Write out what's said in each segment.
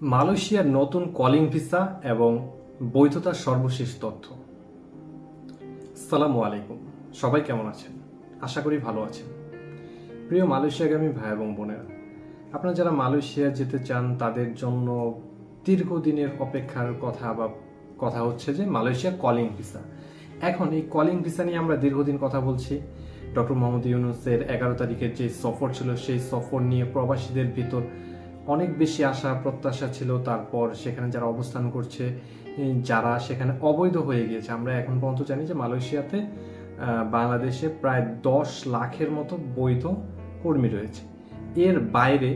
মালয়েশিয়ার নতুন calling visa এবং বৈধতার সর্বশেষ তথ্য। সালামু আলাইকুম। সবাই কেমন আছেন? আশা করি ভালো আছেন। প্রিয় মালয়েশিয়াগামী ভাই এবং বোনেরা, আপনারা যারা মালয়েশিয়া যেতে চান, তাদের জন্য দীর্ঘদিনের অপেক্ষার কথা বা কথা হচ্ছে যে মালয়েশিয়া কলিং ভিসা। এখন এই কলিং ভিসা নিয়ে আমরা দীর্ঘদিন কথা বলছি। ডক্টর মোহাম্মদ ইউনুসের এগারো তারিখের যে সফর ছিল, সেই সফর নিয়ে প্রবাসীদের ভিতর অনেক বেশি আশা, প্রত্যাশা ছিল তারপর সেখানে যারা অবস্থান করছে যারা সেখানে অবৈধ হয়ে গিয়েছে। আমরা এখন পর্যন্ত জানি যে মালয়েশিয়াতে বাংলাদেশে প্রায় দশ লাখের মতো বৈধ কর্মী রয়েছে। এর বাইরে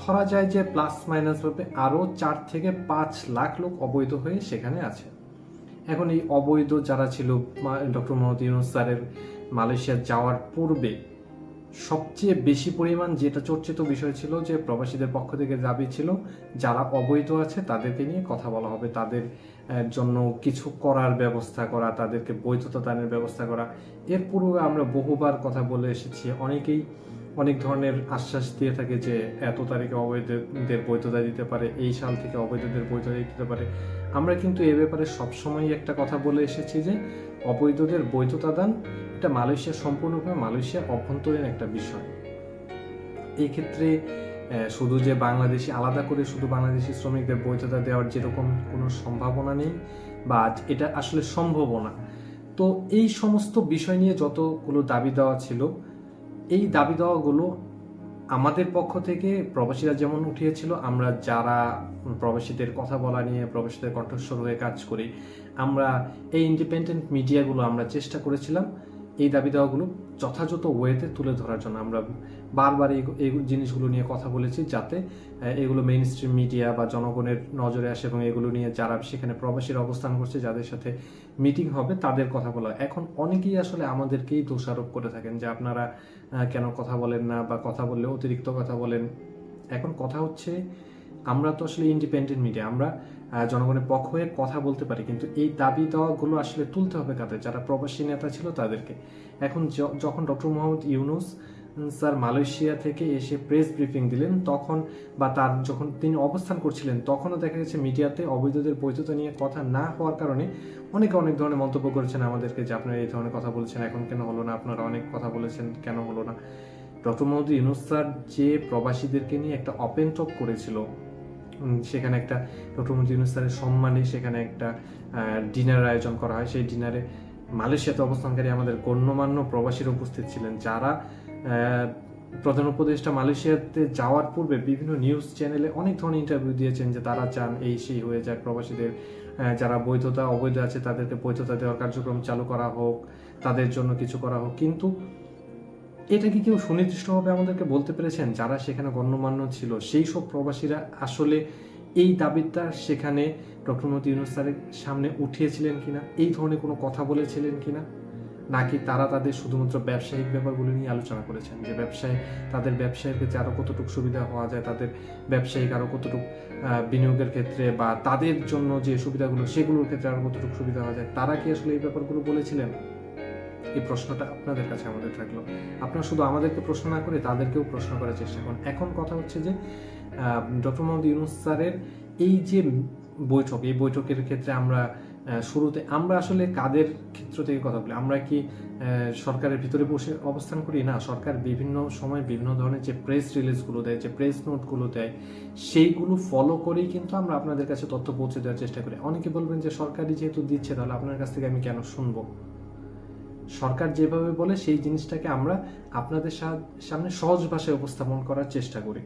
ধরা যায় যে প্লাস মাইনাস ভাবে আরও চার থেকে পাঁচ লাখ লোক অবৈধ হয়ে সেখানে আছে। এখন এই অবৈধ যারা ছিল ডক্টর মোহাম্মদ ইউনুস স্যারের মালয়েশিয়া যাওয়ার পূর্বে সবচেয়ে বেশি পরিমাণ যেটা চর্চিত বিষয় ছিল যে প্রবাসীদের পক্ষ থেকে দাবি ছিল, যারা অবৈধ আছে তাদেরকে নিয়ে কথা বলা হবে, তাদের জন্য কিছু করার ব্যবস্থা করা, তাদেরকে বৈধতা দানের ব্যবস্থা করা। এর পূর্বে আমরা বহুবার কথা বলে এসেছি, অনেকেই অনেক ধরনের আশ্বাস দিয়ে থাকে যে এত তারিখে অবৈধদের বৈধতা দিতে পারে, এই সাল থেকে অবৈধদের বৈধতা দিতে পারে। আমরা কিন্তু এ ব্যাপারে সবসময় একটা কথা বলে এসেছি যে অবৈধদের বৈধতা দান এটা মালয়েশিয়া সম্পূর্ণভাবে মালয়েশিয়ার অভ্যন্তরীণ একটা বিষয়। এই ক্ষেত্রে শুধু যে বাংলাদেশি, আলাদা করে শুধু বাংলাদেশি শ্রমিকদের বৈধতা দেওয়ার যেরকম কোনো সম্ভাবনা নেই, বা এটা আসলে সম্ভবও না। তো এই সমস্ত বিষয় নিয়ে যতগুলো দাবি দেওয়া ছিল, এই দাবি দেওয়াগুলো আমাদের পক্ষ থেকে প্রবাসীরা যেমন উঠিয়েছিল, আমরা যারা প্রবাসীদের কথা বলা নিয়ে প্রবাসীদের কণ্ঠস্বর হয়ে কাজ করি, আমরা এই ইন্ডিপেন্ডেন্ট মিডিয়াগুলো আমরা চেষ্টা করেছিলাম। এই দাবি দেওয়াগুলো যথাযথ ওয়েতে তুলে ধরার জন্য আমরা বারবার এই এই জিনিসগুলো নিয়ে কথা বলেছি যাতে এগুলো মেইন স্ট্রিম মিডিয়া বা জনগণের নজরে আসে এবং এগুলো নিয়ে যারা সেখানে প্রবাসীর অবস্থান করছে, যাদের সাথে মিটিং হবে, তাদের কথা বলা। এখন অনেকেই আসলে আমাদেরকেই দোষারোপ করে থাকেন যে আপনারা কেন কথা বলেন না বা কথা বললে অতিরিক্ত কথা বলেন। এখন কথা হচ্ছে, আমরা তো আসলে ইন্ডিপেন্ডেন্ট মিডিয়া আমরা জনগণের পক্ষ হয়ে কথা বলতে পারি, কিন্তু এই দাবি দেওয়াগুলো আসলে তুলতে হবে কাদের? যারা প্রবাসী নেতা ছিল তাদেরকে। এখন যখন doctor Muhammad Yunus sir Malaysia থেকে এসে প্রেস ব্রিফিং দিলেন, তখন বা তার যখন তিনি অবস্থান করছিলেন, তখনও দেখা গেছে মিডিয়াতে অবৈধদের বৈধতা নিয়ে কথা না হওয়ার কারণে অনেকে অনেক ধরনের মন্তব্য করেছেন আমাদেরকে যে আপনারা এই ধরনের কথা বলছেন, এখন কেন হলো না, আপনারা অনেক কথা বলেছেন, কেন হলো না? ডক্টর মোহাম্মদ ইউনুস স্যার যে প্রবাসীদেরকে নিয়ে একটা অপেন টক করেছিল সেখানে একটা ডক্টর মোহাম্মদ ইউনুস সম্মানে সেখানে একটা ডিনার আয়োজন করা হয়। সেই ডিনারে মালয়েশিয়াতে অবস্থানকারী আমাদের গণ্যমান্য প্রবাসীরা উপস্থিত ছিলেন। যারা প্রধান উপদেষ্টা মালয়েশিয়াতে যাওয়ার পূর্বে বিভিন্ন নিউজ চ্যানেলে অনেক ধরনের ইন্টারভিউ দিয়েছেন যে তারা চান এই সেই হয়ে যাক প্রবাসীদের যারা বৈধতা, অবৈধ আছে তাদেরকে বৈধতা দেওয়ার কার্যক্রম চালু করা হোক, তাদের জন্য কিছু করা হোক। কিন্তু এটা কি কেউ সুনির্দিষ্টভাবে আমাদেরকে বলতে পেরেছেন? যারা সেখানে গণ্যমান্য ছিল, সেই সব প্রবাসীরা আসলে এই দাবিটা সেখানে ডক্টর মোহাম্মদ ইউনুস স্যারের সামনে উঠিয়েছিলেন কিনা? এই ধরনের কোনো কথা বলেছিলেন কিনা? নাকি তারা তাদের শুধুমাত্র ব্যবসায়িক ব্যাপারগুলো নিয়ে আলোচনা করেছেন? যে ব্যবসায়, তাদের ব্যবসায়ের ক্ষেত্রে আরও কতটুকু সুবিধা হওয়া যায়, তাদের ব্যবসায়িক আরও কতটুকু বিনিয়োগের ক্ষেত্রে বা তাদের জন্য যে সুবিধাগুলো, সেগুলোর ক্ষেত্রে আরও কতটুকু সুবিধা হওয়া যায়, তারা কি আসলে এই ব্যাপারগুলো বলেছিলেন? এই প্রশ্নটা আপনাদের কাছে আমাদের থাকল। আপনারা শুধু আমাদেরকে প্রশ্ন না করে তাদেরকেও প্রশ্ন করার চেষ্টা করুন। এখন কথা হচ্ছে যে ডক্টর মোহাম্মদ ইউনুস স্যারের এই যে বৈঠক, এই বৈঠকের ক্ষেত্রে আমরা শুরুতে আমরা আসলে কাদের ক্ষেত্র থেকে কথা বলি? আমরা কি সরকারের ভিতরে বসে অবস্থান করি? না, সরকার বিভিন্ন সময় বিভিন্ন ধরনের যে প্রেস রিলিজগুলো দেয়, যে প্রেস নোটগুলো দেয়, সেইগুলো ফলো করেই কিন্তু আমরা আপনাদের কাছে তথ্য পৌঁছে দেওয়ার চেষ্টা করি। অনেকে বলবেন যে সরকারি যেহেতু দিচ্ছে, তাহলে আপনার কাছ থেকে আমি কেন শুনব? সরকার যেভাবে বলে সেই জিনিসটাকে আমরা আপনাদের সামনে সহজ ভাষায় উপস্থাপন করার চেষ্টা করি।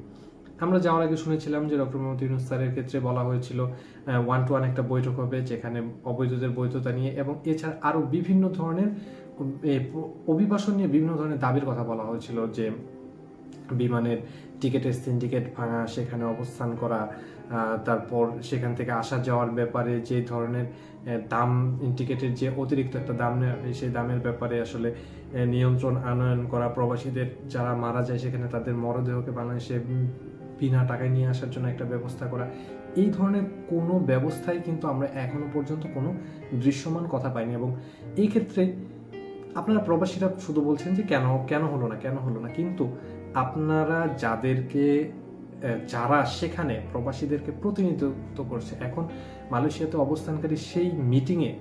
আমরা যাওয়ার আগে শুনেছিলাম যে ডক্টর মোহাম্মদ ইউনুস স্যারের ক্ষেত্রে বলা হয়েছিল ওয়ান টু ওয়ান একটা বৈঠক হবে যেখানে অবৈধদের বৈধতা নিয়ে এবং এছাড়া আরও বিভিন্ন ধরনের অভিবাসন নিয়ে বিভিন্ন ধরনের দাবির কথা বলা হয়েছিল যে বিমানের টিকেটের সিন্ডিকেট ভাঙা, সেখানে অবস্থান করা তারপর সেখান থেকে আসা যাওয়ার ব্যাপারে যে ধরনের দাম টিকেটের যে অতিরিক্ত একটা দাম সেই দামের ব্যাপারে আসলে নিয়ন্ত্রণ আনয়ন করা প্রবাসীদের যারা মারা যায় সেখানে তাদের মরদেহকে বাংলাদেশে বিনা টাকায় নিয়ে আসার জন্য একটা ব্যবস্থা করা। এই ধরনের কোনো ব্যবস্থায় কিন্তু আমরা এখনও পর্যন্ত কোনো দৃশ্যমান কথা পাইনি এবং এই ক্ষেত্রে আপনারা প্রবাসীরা শুধু বলছেন যে কেন কেন হলো না, কেন হলো না, কিন্তু আপনারা যাদেরকে যারা সেখানে প্রবাসীদেরকে প্রতিনিধিত্ব করছে, এখন মালয়েশিয়াতে অবস্থানকারী সেই মিটিংয়ে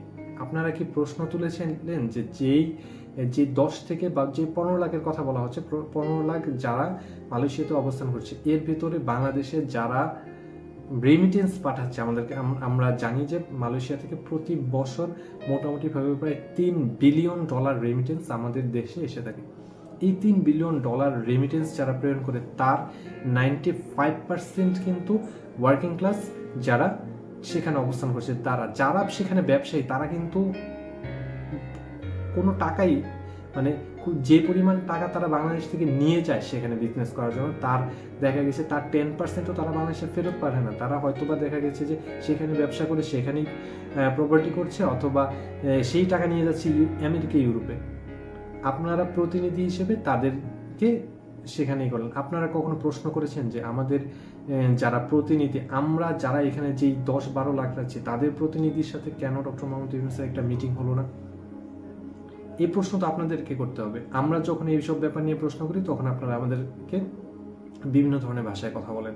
আপনারা কি প্রশ্ন তুলেছিলেন যে যেই, যে দশ থেকে বা যে পনেরো লাখের কথা বলা হচ্ছে পনেরো লাখ যারা মালয়েশিয়াতে অবস্থান করছে, এর ভিতরে বাংলাদেশে যারা রেমিটেন্স পাঠাচ্ছে, আমাদেরকে আমরা জানি যে মালয়েশিয়া থেকে প্রতি বছর মোটামুটিভাবে প্রায় তিন বিলিয়ন ডলার রেমিটেন্স আমাদের দেশে এসে থাকে। এই তিন বিলিয়ন ডলার রেমিটেন্স যারা প্রেরণ করে, তার নাইনটি ফাইভ পার্সেন্ট কিন্তু ওয়ার্কিং ক্লাস যারা সেখানে অবস্থান করছে। তারা, যারা সেখানে ব্যবসায়ী, তারা কিন্তু কোনো টাকাই মানে যে পরিমাণ টাকা তারা বাংলাদেশ থেকে নিয়ে যায় সেখানে বিজনেস করার জন্য, তার দেখা গেছে তার টেন পার্সেন্টও তারা বাংলাদেশে ফেরত পাঠায় না। তারা হয়তোবা দেখা গেছে যে সেখানে ব্যবসা করে সেখানেই প্রপার্টি করছে অথবা সেই টাকা নিয়ে যাচ্ছে আমেরিকা, ইউরোপে। আপনারা প্রতিনিধি হিসেবে তাদেরকে সেখানেই করলেন। আপনারা কখনো প্রশ্ন করেছেন যে আমাদের যারা প্রতিনিধি, আমরা যারা এখানে যেই দশ বারো লাখ রাখছি, তাদের প্রতিনিধির সাথে কেন ডক্টর মোহাম্মদ ইউনুসের একটা মিটিং হলো না? এই প্রশ্ন তো আপনাদেরকে করতে হবে। আমরা যখন এইসব ব্যাপার নিয়ে প্রশ্ন করি, তখন আপনারা আমাদেরকে বিভিন্ন ধরনের ভাষায় কথা বলেন।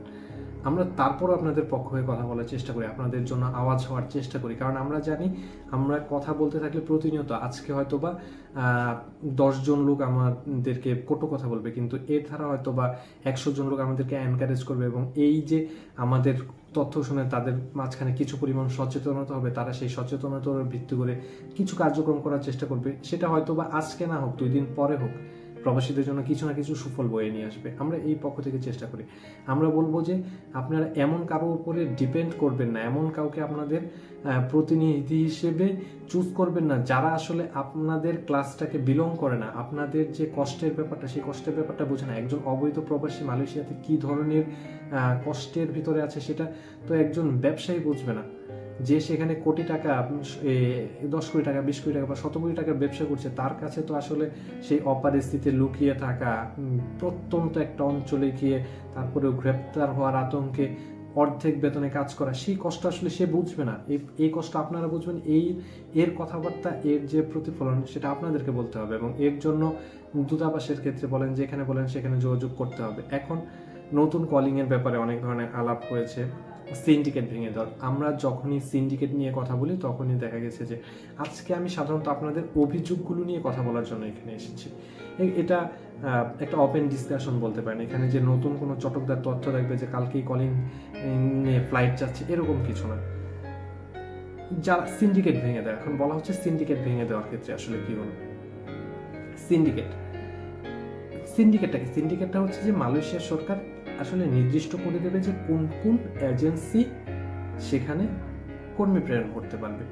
আমরা তারপরও আপনাদের পক্ষ হয়ে কথা বলার চেষ্টা করি, আপনাদের জন্য আওয়াজ হওয়ার চেষ্টা করি। কারণ আমরা জানি, আমরা কথা বলতে থাকলে প্রতিনিয়ত, আজকে হয়তো বা দশজন লোক আমাদেরকে কটু কথা বলবে, কিন্তু এর ধারা হয়তো বা একশো জন লোক আমাদেরকে এনকারেজ করবে এবং এই যে আমাদের তথ্য শুনে তাদের মাঝখানে কিছু পরিমাণ সচেতনতা হবে, তারা সেই সচেতনতার ভিত্তি করে কিছু কার্যক্রম করার চেষ্টা করবে। সেটা হয়তো বা আজকে না হোক, দুই দিন পরে হোক প্রবাসীদের জন্য কিছু না কিছু সুফল বয়ে নিয়ে আসবে। আমরা এই পক্ষ থেকে চেষ্টা করি। আমরা বলব যে, আপনারা এমন কারোর উপরে ডিপেন্ড করবেন না। এমন কাউকে আপনাদের প্রতিনিধি হিসেবে চুজ করবেন না। যারা আসলে আপনাদের ক্লাসটাকে বিলং করে না, আপনাদের যে কষ্টের ব্যাপারটা, সেই কষ্টের ব্যাপারটা বোঝে না। একজন অবৈধ প্রবাসী মালয়েশিয়াতে কি ধরনের কষ্টের ভিতরে আছে সেটা তো একজন ব্যবসায়ী বুঝবে না। যে সেখানে কোটি টাকা দশ কোটি টাকা, বিশ কোটি টাকা বা শত কোটি টাকার ব্যবসা করছে, তার কাছে তো আসলে সেই অপরিস্থিতিতে লুকিয়ে থাকা প্রত্যন্ত একটা অঞ্চলে গিয়ে তারপরেও গ্রেপ্তার হওয়ার আতঙ্কে অর্ধেক বেতনে কাজ করা, সেই কষ্ট আসলে সে বুঝবে না। এই কষ্ট আপনারা বুঝবেন, এই, এর কথাবার্তা, এর যে প্রতিফলন, সেটা আপনাদেরকে বলতে হবে এবং এর জন্য দূতাবাসের ক্ষেত্রে বলেন, যেখানে বলেন, সেখানে যোগাযোগ করতে হবে। এখন নতুন কলিংয়ের ব্যাপারে অনেক ধরনের আলাপ হয়েছে। সিন্ডিকেট ভেঙে দেওয়ার। আমরা যখনই সিন্ডিকেট নিয়ে কথা বলি, তখনই দেখা গেছে যে, আজকে আমি সাধারণত আপনাদের অভিযোগগুলো নিয়ে কথা বলার জন্য এখানে এসেছি। এটা একটা ওপেন ডিসকাশন বলতে পারেন। এখানে যে নতুন কোনো চটকদার তথ্য থাকবে যে, কালকেই কলিং নিয়ে ফ্লাইট যাচ্ছে, এরকম কিছু না। যারা সিন্ডিকেট ভেঙে দেয়, এখন বলা হচ্ছে সিন্ডিকেট ভেঙে দেওয়ার ক্ষেত্রে আসলে কি হলো? সিন্ডিকেট সিন্ডিকেটটা কি? সিন্ডিকেটটা হচ্ছে যে, মালয়েশিয়া সরকার আসলে নির্দিষ্ট করে দেবে যে কোন কোন এজেন্সি সেখানে কর্মী প্রেরণ করতে পারবে।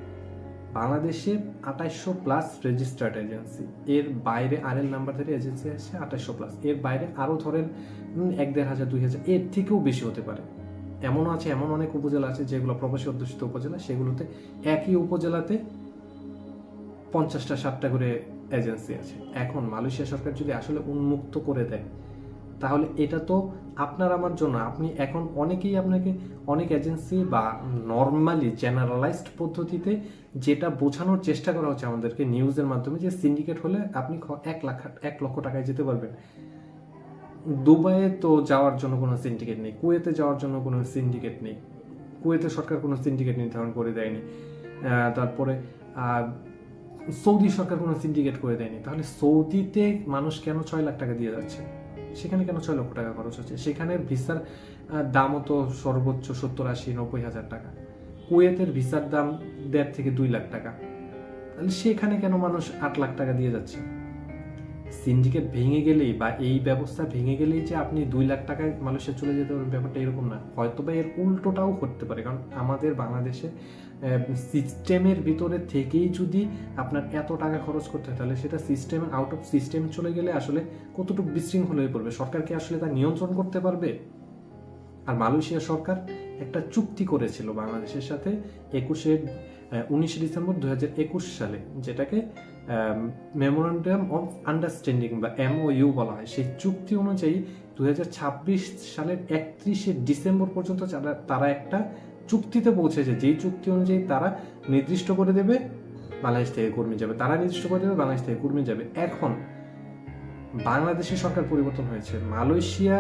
বাংলাদেশে আঠাইশশো প্লাস রেজিস্টার্ড এজেন্সি এর বাইরে আর এল নাম্বার ধরে এজেন্সি আছে আঠাইশশো প্লাস এর বাইরে আরও ধরেন এক দেড় হাজার, দুই হাজার, এর থেকেও বেশি হতে পারে। এমনও আছে, এমন অনেক উপজেলা আছে যেগুলো প্রবাসী অধ্যুষিত উপজেলা, সেগুলোতে একই উপজেলাতে পঞ্চাশটা, ষাটটা করে এজেন্সি আছে। এখন মালয়েশিয়া সরকার যদি আসলে উন্মুক্ত করে দেয় তাহলে এটা তো আপনার আমার জন্য। আপনি এখন অনেকেই আপনাকে, অনেক এজেন্সি বা নর্মালি জেনারেলাইজড পদ্ধতিতে যেটা বোঝানোর চেষ্টা করা হচ্ছে আমাদেরকে নিউজের মাধ্যমে যে সিন্ডিকেট হলে আপনি এক লাখ, এক লক্ষ টাকায় যেতে পারবেন। দুবাইয়ে তো যাওয়ার জন্য কোনো সিন্ডিকেট নেই, কুয়েতে যাওয়ার জন্য কোনো সিন্ডিকেট নেই। কুয়েতে সরকার কোনো সিন্ডিকেট নির্ধারণ করে দেয়নি। তারপরে সৌদি সরকার কোনো সিন্ডিকেট করে দেয়নি। তাহলে সৌদিতে মানুষ কেন ছয় লাখ টাকা দিয়ে যাচ্ছে? সেখানে কেন ছয় লক্ষ টাকা খরচ হচ্ছে? সেখানে ভিসার দামও তো সর্বোচ্চ সত্তর, আশি, নব্বই হাজার টাকা। কুয়েতের ভিসার দাম দেড় থেকে দুই লাখ টাকা। তাহলে সেখানে কেন মানুষ আট লাখ টাকা দিয়ে যাচ্ছে? সিন্ডিকেট ভেঙে গেলেই বা এই ব্যবস্থা ভেঙে গেলেই যে আপনি দুই লাখ টাকায় মানুষের চলে যেতে পারবেন, ব্যাপারটা এরকম না। হয়তো বা এর উল্টোটাও করতে পারে, কারণ আমাদের বাংলাদেশে সিস্টেমের ভিতরে থেকেই যদি আপনার এত টাকা খরচ করতে হয়, তাহলে সেটা সিস্টেম আউট অফ সিস্টেম চলে গেলে আসলে কতটুকু বিশৃঙ্খল হয়ে পড়বে? সরকার কি আসলে তা নিয়ন্ত্রণ করতে পারবে? আর মালয়েশিয়া সরকার একটা চুক্তি করেছিল বাংলাদেশের সাথে একুশে উনিশে ডিসেম্বর দুই হাজার একুশ সালে, যেটাকে মেমোরান্ডাম অফ আন্ডারস্ট্যান্ডিং বা এমওইউ বলা হয়। সেই চুক্তি অনুযায়ী দু হাজার ছাব্বিশ সালের একত্রিশে ডিসেম্বর পর্যন্ত তারা একটা চুক্তিতে পৌঁছেছে। যেই চুক্তি অনুযায়ী তারা নির্দিষ্ট করে দেবে, বাংলাদেশ থেকে কর্মী যাবে। তারা নির্দিষ্ট করে দেবে, বাংলাদেশ থেকে কর্মী যাবে। এখন বাংলাদেশের সরকার পরিবর্তন হয়েছে। মালয়েশিয়া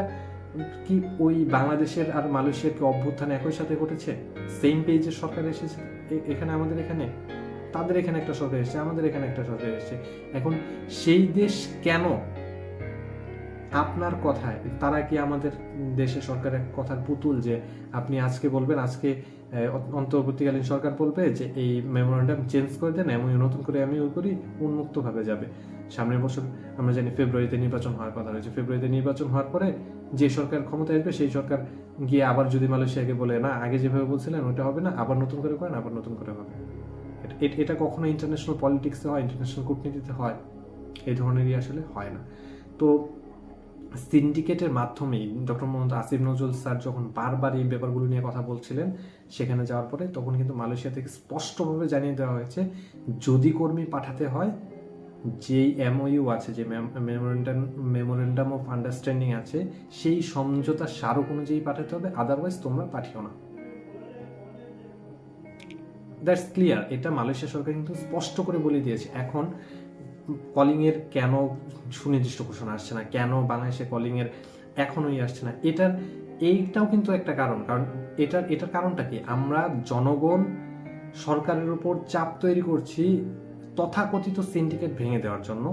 কি ওই বাংলাদেশের আর মালয়েশিয়ার কি অভ্যুত্থান একই সাথে ঘটেছে? সেম পেজের সরকার এসেছে এখানে, আমাদের এখানে? তাদের এখানে একটা সরকার এসেছে, আমাদের এখানে একটা সরকার এসেছে। এখন সেই দেশ কেন আপনার কথায়, তারা কি আমাদের দেশের সরকারের কথার পুতুল যে আপনি আজকে বলবেন, আজকে অন্তর্বর্তীকালীন সরকার বলবে যে এই মেমোরেন্ডাম চেঞ্জ করে দেন এমন নতুন করে আমি ওই করি, উন্মুক্তভাবে যাবে। সামনের বছর আমরা জানি ফেব্রুয়ারিতে নির্বাচন হওয়ার কথা রয়েছে। ফেব্রুয়ারিতে নির্বাচন হওয়ার পরে যে সরকার ক্ষমতায় আসবে, সেই সরকার গিয়ে আবার যদি মালয়েশিয়াকে বলে, না, আগে যেভাবে বলছিলেন ওটা হবে না, আবার নতুন করে করেন, আবার নতুন করে হবে। এটা- কখনো ইন্টারন্যাশনাল পলিটিক্সে হয় ইন্টারন্যাশনাল কূটনীতিতে হয়, এই ধরনেরই আসলে হয় না। তো সিন্ডিকেটের মাধ্যমেই ডক্টর মোহাম্মদ আসিফ নজরুল স্যার যখন বারবার এই ব্যাপারগুলো নিয়ে কথা বলছিলেন, সেখানে যাওয়ার পরে তখন কিন্তু মালয়েশিয়া থেকে স্পষ্টভাবে জানিয়ে দেওয়া হয়েছে, যদি কর্মী পাঠাতে হয়, যেই এমওইউ আছে, যে মেমোরেন্ডাম মেমোরেন্ডাম অফ আন্ডারস্ট্যান্ডিং আছে, সেই সমঝোতা স্মারক অনুযায়ী পাঠাতে হবে আদারওয়াইজ তোমরা পাঠিও না। That's clear. এটা মালয়েশিয়া সরকার কিন্তু স্পষ্ট করে বলে দিয়েছে। এখন কলিংয়ের কেন সুনির্দিষ্ট ঘোষণা আসছে না? কেন বাংলাদেশে কলিংয়ের এখনোই আসছে না? এটার, এইটাও কিন্তু একটা কারণ। কারণ এটার এটার কারণটা কি? আমরা জনগণ সরকারের উপর চাপ তৈরি করছি তথাকথিত সিন্ডিকেট ভেঙে দেওয়ার জন্য।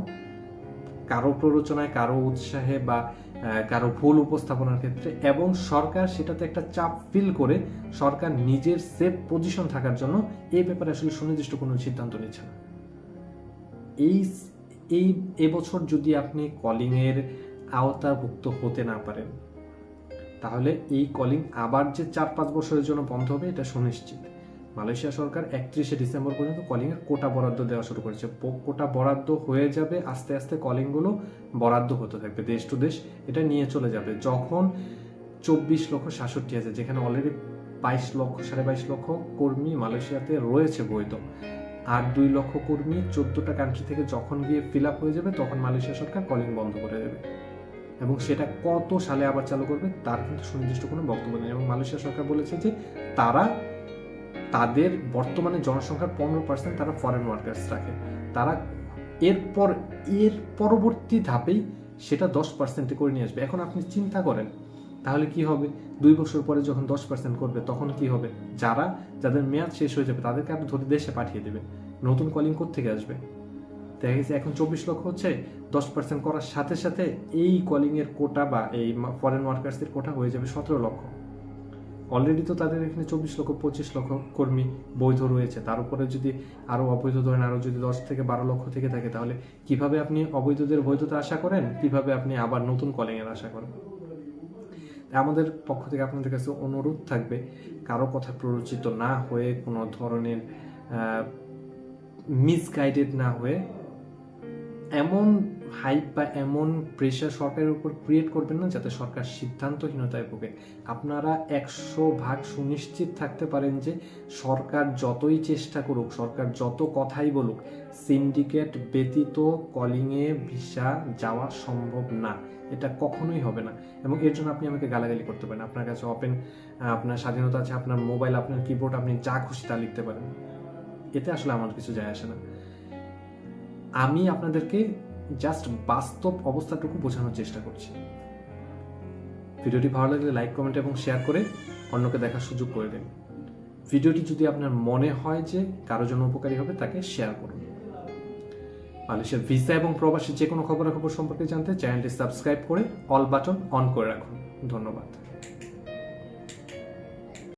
কারও প্ররোচনায়, কারও উৎসাহে বা কারও ভুল উপস্থাপনার ক্ষেত্রে এবং সরকার সেটাতে একটা চাপ ফিল করে সরকার নিজের সেফ পজিশন থাকার জন্য এই ব্যাপারে আসলে সুনির্দিষ্ট কোনো সিদ্ধান্ত নিচ্ছে না। এই এই এবছর যদি আপনি কলিংয়ের আওতাভুক্ত হতে না পারেন, তাহলে এই কলিং আবার যে চার পাঁচ বছরের জন্য বন্ধ হবে, এটা সুনিশ্চিত। মালয়েশিয়া সরকার একত্রিশে ডিসেম্বর পর্যন্ত কলিং এর কোটা বরাদ্দ দেওয়া শুরু করেছে। কোটা বরাদ্দ হয়ে যাবে, আস্তে আস্তে কলিংগুলো বরাদ্দ হতে থাকবে দেশ টু দেশ। এটা নিয়ে চলে যাবে যখন চব্বিশ লক্ষ সাতষট্টি হাজার, যেখানে অলরেডি বাইশ লক্ষ, সাড়ে বাইশ লক্ষ কর্মী মালয়েশিয়াতে রয়েছে বৈধ। আর দুই লক্ষ কর্মী চোদ্দটা কান্ট্রি থেকে যখন গিয়ে ফিল আপ হয়ে যাবে, তখন মালয়েশিয়া সরকার কলিং বন্ধ করে দেবে। এবং সেটা কত সালে আবার চালু করবে, তার কিন্তু সুনির্দিষ্ট কোনো বক্তব্য নেই। এবং মালয়েশিয়া সরকার বলেছে যে তারা তাদের বর্তমানে জনসংখ্যার পনেরো পার্সেন্ট তারা ফরেন ওয়ার্কার্স রাখে। তারা এরপর, এর পরবর্তী ধাপেই সেটা দশ পার্সেন্টে করে নিয়ে আসবে। এখন আপনি চিন্তা করেন, তাহলে কি হবে? দুই বছর পরে যখন দশ পার্সেন্ট করবে, তখন কি হবে? যারা, যাদের মেয়াদ শেষ হয়ে যাবে, তাদেরকে আপনি ধরে দেশে পাঠিয়ে দেবে। নতুন কলিং থেকে আসবে? দেখা গেছে এখন চব্বিশ লক্ষ হচ্ছে, দশ পার্সেন্ট করার সাথে সাথে এই কলিংয়ের কোটা বা এই ফরেন ওয়ার্কার্সের কোটা হয়ে যাবে সতেরো লক্ষ। অলরেডি তো তাদের এখানে চব্বিশ লক্ষ, পঁচিশ লক্ষ কর্মী বৈধ রয়েছে। তার উপরে যদি আরও অবৈধ ধরেন আরও যদি দশ থেকে বারো লক্ষ থেকে থাকে, তাহলে কীভাবে আপনি অবৈধদের বৈধতা আশা করেন? কীভাবে আপনি আবার নতুন কলিংয়ের আশা করেন? আমাদের পক্ষ থেকে আপনাদের কাছে অনুরোধ থাকবে, কারও কথা প্ররোচিত না হয়ে কোনো ধরনের মিসগাইডেড না হয়ে এমন হাইপ বা এমন প্রেশার সরকারের উপর ক্রিয়েট করবেন না যাতে সরকার সিদ্ধান্তহীনতায় ভোগে। আপনারা একশো ভাগ সুনিশ্চিত থাকতে পারেন যে সরকার যতই চেষ্টা করুক, সরকার যত কথাই বলুক সিন্ডিকেট ব্যতীত কলিংয়ে ভিসা যাওয়া সম্ভব না। এটা কখনোই হবে না। এবং এর জন্য আপনি আমাকে গালাগালি করতে পারেন। আপনার কাছে ওপেন আপনার স্বাধীনতা আছে, আপনার মোবাইল আপনার কিবোর্ড আপনি যা খুশি তা লিখতে পারেন। এতে আসলে আমার কিছু যায় আসে না। আমি আপনাদেরকে জাস্ট বাস্তব অবস্থাটুকু বোঝানোর চেষ্টা করছি। ভিডিওটি ভালো লাগলে লাইক কমেন্ট এবং শেয়ার করে অন্যকে দেখার সুযোগ করে দিন। ভিডিওটি যদি আপনার মনে হয় যে কারোর জন্য উপকারী হবে, তাকে শেয়ার করুন। মালয়েশিয়ার ভিসা এবং প্রবাসী যে কোনো খবরাখবর সম্পর্কে জানতে চ্যানেলটি সাবস্ক্রাইব করে অল বাটন অন করে রাখুন। ধন্যবাদ।